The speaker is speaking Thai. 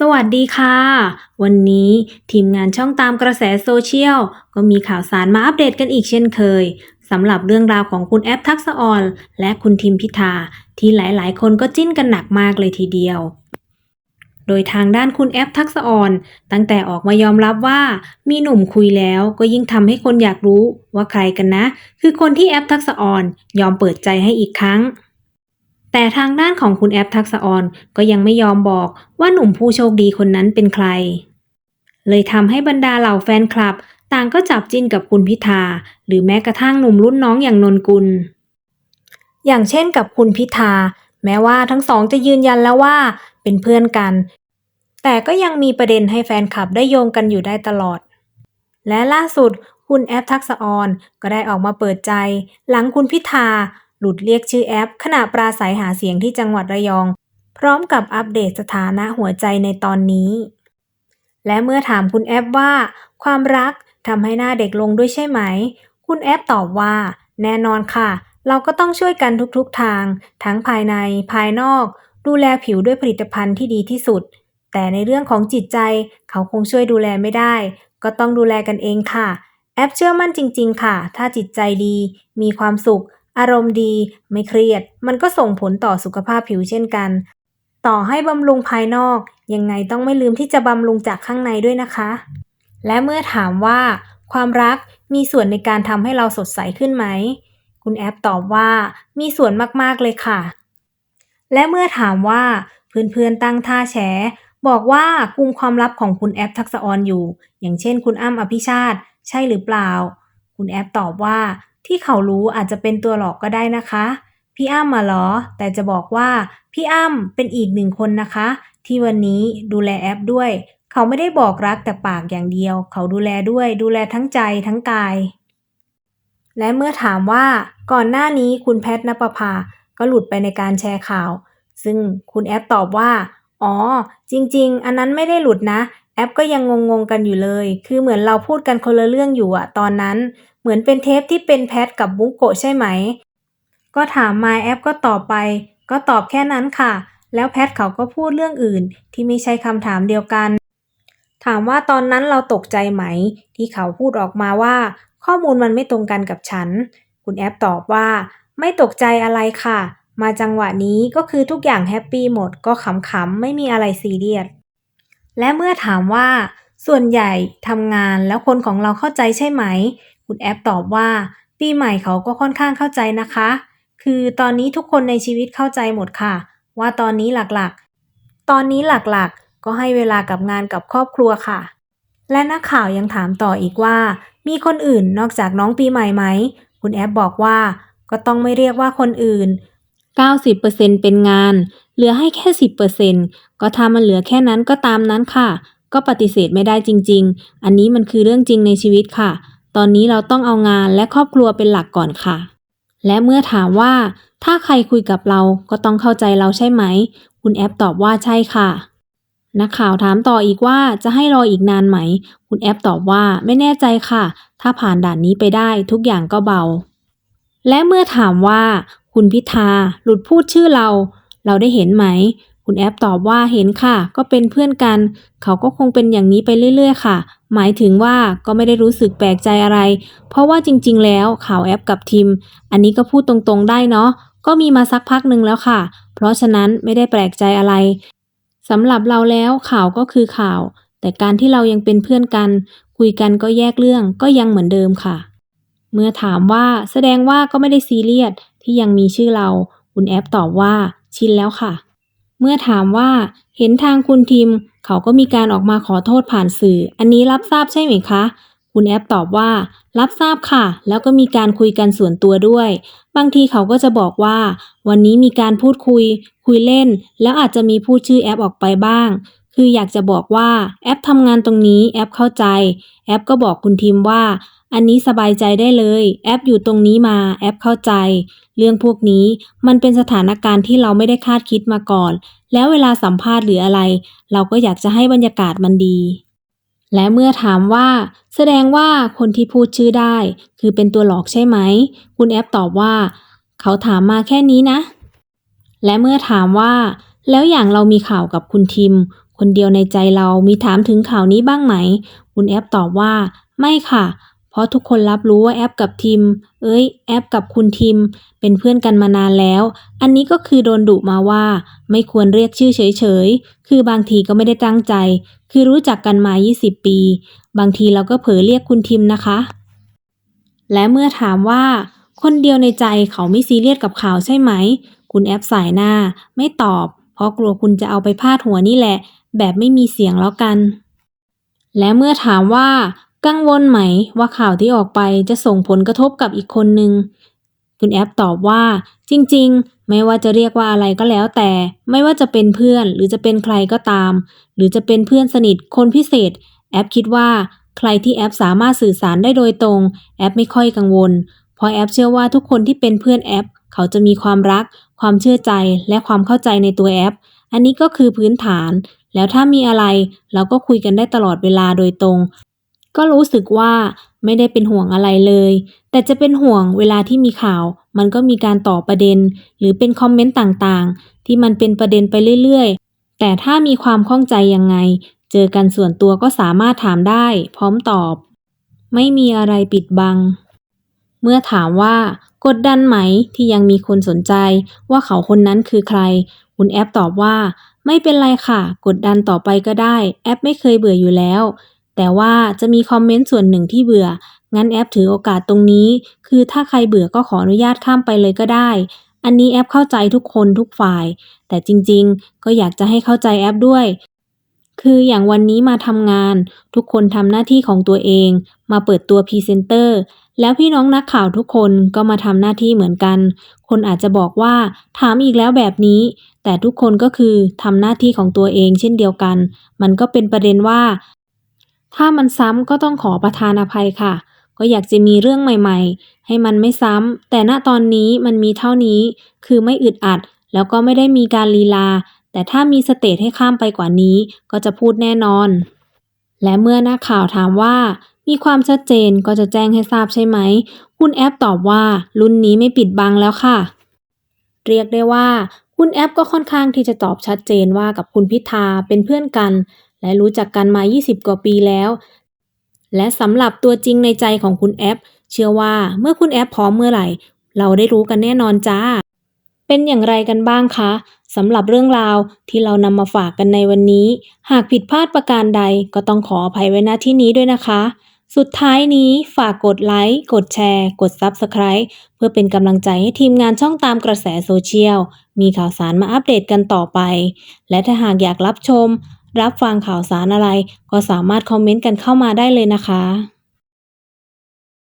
สวัสดีค่ะ วันนี้ทีมงานช่องตามกระแสโซเชียล ก็มีข่าวสารมาอัปเดตกันอีกเช่นเคยสำหรับเรื่องราวของคุณแอปทักษออนและคุณทิมพิธา ที่หลายๆ คนก็จิ้นกันหนักมากเลยทีเดียว โดยทางด้านคุณแอปทักษออนตั้งแต่ออกมายอมรับว่ามีหนุ่มคุยแล้วก็ยิ่งทำให้คนอยากรู้ว่าใครกันนะ คือคนที่แอปทักษออนยอมเปิดใจให้อีกครั้ง แต่ทางด้านของคุณแอปทักษะออนก็ยังไม่ยอมบอกว่าหนุ่มผู้โชคดีคนนั้นเป็นใคร เลยทำให้บรรดาเหล่าแฟนคลับ ต่างก็จับจิ้นกับคุณพิธา หรือแม้กระทั่งหนุ่มรุ่นน้องอย่างนนกุล อย่างเช่นกับคุณพิธา แม้ว่าทั้งสองจะยืนยันแล้วว่าเป็นเพื่อนกัน แต่ก็ยังมีประเด็นให้แฟนคลับได้โยงกันอยู่ได้ตลอด และล่าสุดคุณแอปทักษะออนก็ได้ออกมาเปิดใจ หลังคุณพิธา หลุดเรียกชื่อแอป ขณะปราศัยหาเสียงที่จังหวัดระยอง พร้อมกับอัปเดตสถานะหัวใจในตอนนี้ และเมื่อถามคุณแอปว่า ความรักทำให้หน้าเด็กลงด้วยใช่ไหม คุณแอปตอบว่า แน่นอนค่ะ เราก็ต้องช่วยกันทุกๆทาง ทั้งภายในภายนอก ดูแลผิวด้วยผลิตภัณฑ์ที่ดีที่สุด แต่ในเรื่องของจิตใจเขาคงช่วยดูแลไม่ได้ ก็ต้องดูแลกันเองค่ะแอปเชื่อมั่นจริง ๆ ค่ะ ถ้าจิตใจดี มีความสุข อารมณ์ดี ไม่เครียด มันก็ส่งผลต่อสุขภาพผิวเช่นกัน ต่อให้บำรุงภายนอก ยังไงต้องไม่ลืมที่จะบำรุงจากข้างในด้วยนะคะ และเมื่อถามว่า ความรักมีส่วนในการทำให้เราสดใสขึ้นไหม คุณแอปตอบว่ามีส่วนมากๆเลยค่ะ และเมื่อถามว่าเพื่อนๆตั้งท่าแฉบอกว่ากุมความลับของคุณแอปทักษะออนอยู่ อย่างเช่นคุณอ้ำอภิชาติ ใช่หรือเปล่า คุณแอปตอบว่า ที่เขารู้อาจจะเป็นตัวหลอกก็ได้นะคะ พี่อ้ำมาหรอ แต่จะบอกว่าพี่อ้ำเป็นอีกหนึ่งคนนะคะ ที่วันนี้ดูแลแอปด้วย เขาไม่ได้บอกรักแต่ปากอย่างเดียว เขาดูแลด้วยดูแลทั้งใจทั้งกาย และเมื่อถามว่าก่อนหน้านี้คุณแพทนปภาก็หลุดไปในการแชร์ข่าว ซึ่งคุณแอปตอบว่า อ๋อ จริง ๆ อันนั้นไม่ได้หลุดนะ แอปก็ยังงงๆกันอยู่เลย คือเหมือนเราพูดกันคนละเรื่องอยู่อะตอนนั้น เหมือนเป็นเทปที่เป็นแพทกับบุ๊กโกใช่ไหม ก็ถามมาแอปก็ตอบไป ก็ตอบแค่นั้นค่ะ แล้วแพทเขาก็พูดเรื่องอื่น ที่ไม่ใช่คำถามเดียวกัน ถามว่าตอนนั้นเราตกใจไหม ที่เขาพูดออกมาว่า ข้อมูลมันไม่ตรงกันกับฉัน คุณแอปตอบว่า ไม่ตกใจอะไรค่ะ มาจังหวะนี้ก็คือทุกอย่างแฮปปี้หมด ก็ขำๆไม่มีอะไรซีเรียส และเมื่อถามว่า ส่วนใหญ่ทำงานแล้วคนของเราเข้าใจใช่ไหม คุณแอปตอบว่า ปีใหม่เขาก็ค่อนข้างเข้าใจนะคะ คือตอนนี้ทุกคนในชีวิตเข้าใจหมดค่ะ ว่าตอนนี้หลักๆ ตอนนี้หลักๆ ก็ให้เวลากับงานกับครอบครัวค่ะ และนักข่าวยังถามต่ออีกว่า มีคนอื่นนอกจากน้องปีใหม่ไหม คุณแอปบอกว่า ก็ต้องไม่เรียกว่าคนอื่น 90%เป็นงาน เหลือให้แค่ 10%ก็ถ้ามันเหลือแค่นั้นก็ตามนั้นค่ะ ก็ปฏิเสธไม่ได้จริง ๆ อันนี้มันคือเรื่องจริงในชีวิตค่ะ ตอนนี้เราต้องเอางานและครอบครัวเป็นหลักก่อนค่ะ และเมื่อถามว่า ถ้าใครคุยกับเราก็ต้องเข้าใจเราใช่ไหม คุณแอปตอบว่าใช่ค่ะ นักข่าวถามต่ออีกว่าจะให้รออีกนานไหม คุณแอปตอบว่าไม่แน่ใจค่ะ ถ้าผ่านด่านนี้ไปได้ทุกอย่างก็เบาและเมื่อถามว่า คุณพิธาหลุดพูดชื่อเรา เราได้เห็นไหม คุณแอปตอบว่าเห็นค่ะ ก็เป็นเพื่อนกัน เขาก็คงเป็นอย่างนี้ไปเรื่อยๆ ค่ะ หมายถึงว่าก็ไม่ได้รู้สึกแปลกใจอะไร เพราะว่าจริงๆ แล้วข่าวแอปกับทีมอันนี้ก็พูดตรงๆได้เนาะก็มีมาสักพักหนึ่งแล้วค่ะ เพราะฉะนั้นไม่ได้แปลกใจอะไรสำหรับเราแล้วข่าวก็คือข่าว แต่การที่เรายังเป็นเพื่อนกัน คุยกันก็แยกเรื่องก็ยังเหมือนเดิมค่ะ เมื่อถามว่าแสดงว่าก็ไม่ได้ซีเรียส ที่ยังมีชื่อเรา คุณแอปตอบว่าชินแล้วค่ะ เมื่อถามว่าเห็นทางคุณทิม เขาก็มีการออกมาขอโทษผ่านสื่อ อันนี้รับทราบใช่ไหมคะ คุณแอปตอบว่า รับทราบค่ะ แล้วก็มีการคุยกันส่วนตัวด้วย บางทีเขาก็จะบอกว่า วันนี้มีการพูดคุย คุยเล่น แล้วอาจจะมีพูดชื่อแอปออกไปบ้างคืออยากจะบอกว่าแอปทำงานตรงนี้แอปเข้าใจ แอปก็บอกคุณทิมว่า อันนี้สบายใจได้เลย แอปอยู่ตรงนี้มา แอปเข้าใจ เรื่องพวกนี้มันเป็นสถานการณ์ที่เราไม่ได้คาดคิดมาก่อน แล้วเวลาสัมภาษณ์หรืออะไร เราก็อยากจะให้บรรยากาศมันดี และเมื่อถามว่า แสดงว่าคนที่พูดชื่อได้ คือเป็นตัวหลอกใช่ไหม คุณแอปตอบว่า เขาถามมาแค่นี้นะ และเมื่อถามว่า แล้วอย่างเรามีข่าวกับคุณทิม คนเดียวในใจเรามีถามถึงข่าวนี้บ้างไหม คุณแอปตอบว่า ไม่ค่ะ เพราะทุกคนรับรู้ว่าแอปกับทิมเอ้ย แอปกับคุณทิมเป็นเพื่อนกันมานานแล้ว อันนี้ก็คือโดนดุมาว่า ไม่ควรเรียกชื่อเฉยๆ คือบางทีก็ไม่ได้ตั้งใจ คือรู้จักกันมา 20 ปี บางทีเราก็เผลอเรียกคุณทิมนะคะ และเมื่อถามว่า คนเดียวในใจเขาไม่ซีเรียสกับข่าวใช่ไหม คุณแอปสายหน้า ไม่ตอบ เพราะกลัวคุณจะเอาไปพาดหัวนี่แหละ แบบไม่มีเสียงแล้วกันและเมื่อถามว่า กังวลไหมว่าข่าวที่ออกไปจะส่งผลกระทบกับอีกคนนึง คุณแอปตอบว่า จริง ๆ ไม่ว่าจะเรียกว่าอะไรก็แล้วแต่ ไม่ว่าจะเป็นเพื่อนหรือจะเป็นใครก็ตาม หรือจะเป็นเพื่อนสนิทคนพิเศษ แอปคิดว่า ใครที่แอปสามารถสื่อสารได้โดยตรง แอปไม่ค่อยกังวล เพราะแอปเชื่อว่าทุกคนที่เป็นเพื่อนแอป เขาจะมีความรัก ความเชื่อใจและความเข้าใจในตัวแอป อันนี้ก็คือพื้นฐาน แล้วถ้ามีอะไรเราก็คุยกันได้ตลอดเวลาโดยตรง ก็รู้สึกว่าไม่ได้เป็นห่วงอะไรเลย แต่จะเป็นห่วงเวลาที่มีข่าว มันก็มีการต่อประเด็น หรือเป็นคอมเมนต์ต่างๆ ที่มันเป็นประเด็นไปเรื่อยๆ แต่ถ้ามีความข้องใจยังไง เจอกันส่วนตัวก็สามารถถามได้ พร้อมตอบ ไม่มีอะไรปิดบัง เมื่อถามว่ากดดันไหมที่ยังมีคนสนใจว่าเขาคนนั้นคือใคร คุณแอปตอบว่า ไม่เป็นไรค่ะ กดดันต่อไปก็ได้ แอปไม่เคยเบื่ออยู่แล้ว แต่ว่าจะมีคอมเมนต์ส่วนหนึ่งที่เบื่อ งั้นแอปถือโอกาสตรงนี้ คือถ้าใครเบื่อก็ขออนุญาตข้ามไปเลยก็ได้ อันนี้แอปเข้าใจทุกคนทุกฝ่าย แต่จริงๆ ก็อยากจะให้เข้าใจแอปด้วย คืออย่างวันนี้มาทำงาน ทุกคนทำหน้าที่ของตัวเอง มาเปิดตัวพรีเซนเตอร์แล้วพี่น้องนักข่าวทุกคนก็มาทำหน้าที่เหมือนกัน คนอาจจะบอกว่าถามอีกแล้วแบบนี้ แต่ทุกคนก็คือทำหน้าที่ของตัวเองเช่นเดียวกัน มันก็เป็นประเด็นว่า ถ้ามันซ้ำก็ต้องขอประทานอภัยค่ะ ก็อยากจะมีเรื่องใหม่ๆ ให้มันไม่ซ้ำ แต่ณตอนนี้มันมีเท่านี้ คือไม่อึดอัด แล้วก็ไม่ได้มีการลีลา แต่ถ้ามีสเตจให้ข้ามไปกว่านี้ ก็จะพูดแน่นอน และเมื่อนักข่าวถามว่า มีความชัดเจนก็จะแจ้งให้ทราบใช่ไหม คุณแอปตอบว่า รุ่นนี้ไม่ปิดบังแล้วค่ะ เรียกได้ว่าคุณแอปก็ค่อนข้างที่จะตอบชัดเจนว่ากับคุณพิธาเป็นเพื่อนกัน และรู้จักกันมา 20 กว่าปีแล้ว และสำหรับตัวจริงในใจของคุณแอป เชื่อว่าเมื่อคุณแอปพร้อมเมื่อไหร่ เราได้รู้กันแน่นอนจ้า เป็นอย่างไรกันบ้างคะสำหรับเรื่องราวที่เรานำมาฝากกันในวันนี้ หากผิดพลาดประการใดก็ต้องขออภัยไว้ณที่นี้ด้วยนะคะสุดท้ายนี้ฝากกดไลค์ กดแชร์ กด Subscribe เพื่อเป็นกำลังใจให้ทีมงานช่องตามกระแสโซเชียล มีข่าวสารมาอัปเดตกันต่อไป และถ้าหากอยากรับชม รับฟังข่าวสารอะไร ก็สามารถคอมเมนต์กันเข้ามาได้เลยนะคะ